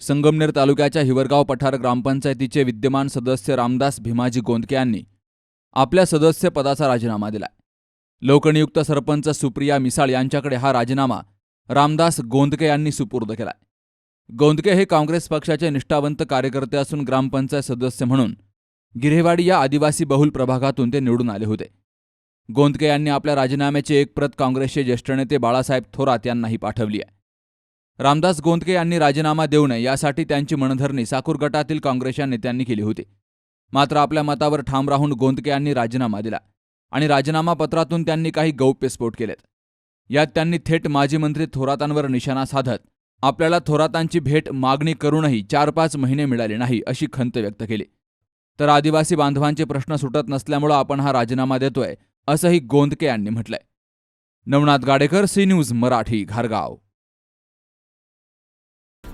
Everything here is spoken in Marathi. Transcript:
संगमनेर तालुक्याच्या हिवरगाव पठार ग्रामपंचायतीचे विद्यमान सदस्य रामदास भीमाजी गोंदके यांनी आपल्या सदस्य पदाचा राजीनामा दिलाय. लोकनियुक्त सरपंच सुप्रिया मिसाळ यांच्याकडे हा राजीनामा रामदास गोंदके यांनी सुपूर्द केलाय. गोंदके हे काँग्रेस पक्षाचे निष्ठावंत कार्यकर्ते असून ग्रामपंचायत सदस्य म्हणून गिरेवाडी या आदिवासी बहुल प्रभागातून ते निवडून आले होते. गोंदके यांनी आपल्या राजीनाम्याची एक प्रत काँग्रेसचे ज्येष्ठ नेते बाळासाहेब थोरात यांनाही पाठवली आहे. रामदास गोंदके यांनी राजीनामा देऊ नये यासाठी त्यांची मनधरणी साकूर गटातील काँग्रेसच्या नेत्यांनी केली होती. मात्र आपल्या मतावर ठाम राहून गोंदके यांनी राजीनामा दिला आणि राजीनामा पत्रातून त्यांनी काही गौप्यस्फोट केलेत. यात त्यांनी थेट माजी मंत्री थोरातांवर निशाणा साधत आपल्याला थोरातांची भेट मागणी करूनही चार पाच महिने मिळाले नाही अशी खंत व्यक्त केली. तर आदिवासी बांधवांचे प्रश्न सुटत नसल्यामुळं आपण हा राजीनामा देतोय असंही गोंदके यांनी म्हटलंय. Navnath Gadekar C news Marathi घारगाव.